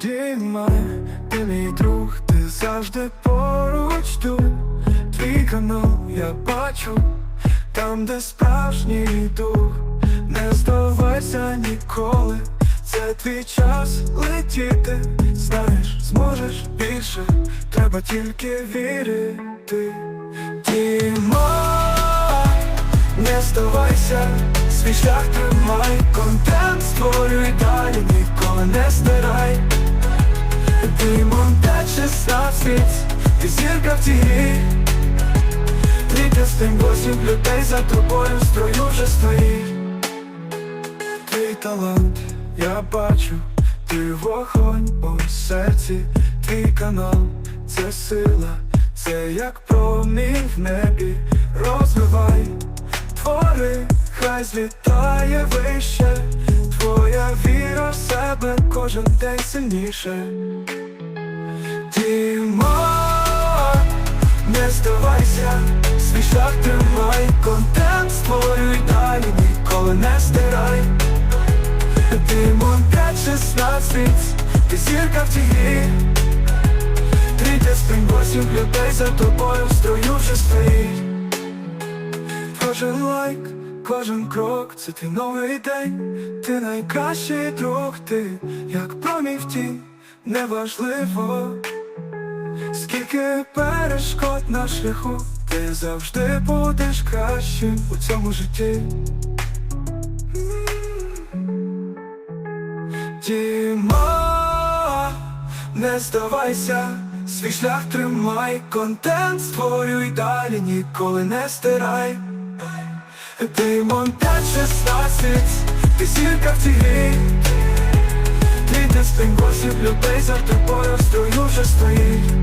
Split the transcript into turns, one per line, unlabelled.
Діма, ти мій друг, ти завжди поруч тут. Твій канал я бачу, там, де справжній дух, не здавайся ніколи, це твій час летіти, знаєш, зможеш більше, треба тільки вірити. Діма, не здавайся, свій шлях тримай, контент 16, ти зірка в тіні Трійка стень восім людей за тобою в строю вже стоїть Твій талант, я бачу, ти вогонь у серці, твій канал, це сила, це як промінь в небі, розвивай, твори, хай злітає вище, твоя віра в себе кожен день сильніше. Тіма, не здавайся, свій шлях тримай, контент створюй далі, ніколи не стирай. Ти монтаж 16, ти зірка в тіні. Трійка спринь восім людей за тобою в строю вже стоїть. Кожен лайк, кожен крок, це ти новий день, ти найкращий друг, ти як промінь в тінь, неважливо Скільки перешкод на шляху, ти завжди будеш кращим у цьому житті. Діма, не здавайся, свій шлях тримай, контент створюй далі, ніколи не стирай. Ти монтаж 16, ти зірка в тіні Ти де спинь людей за тобою в вже стоїть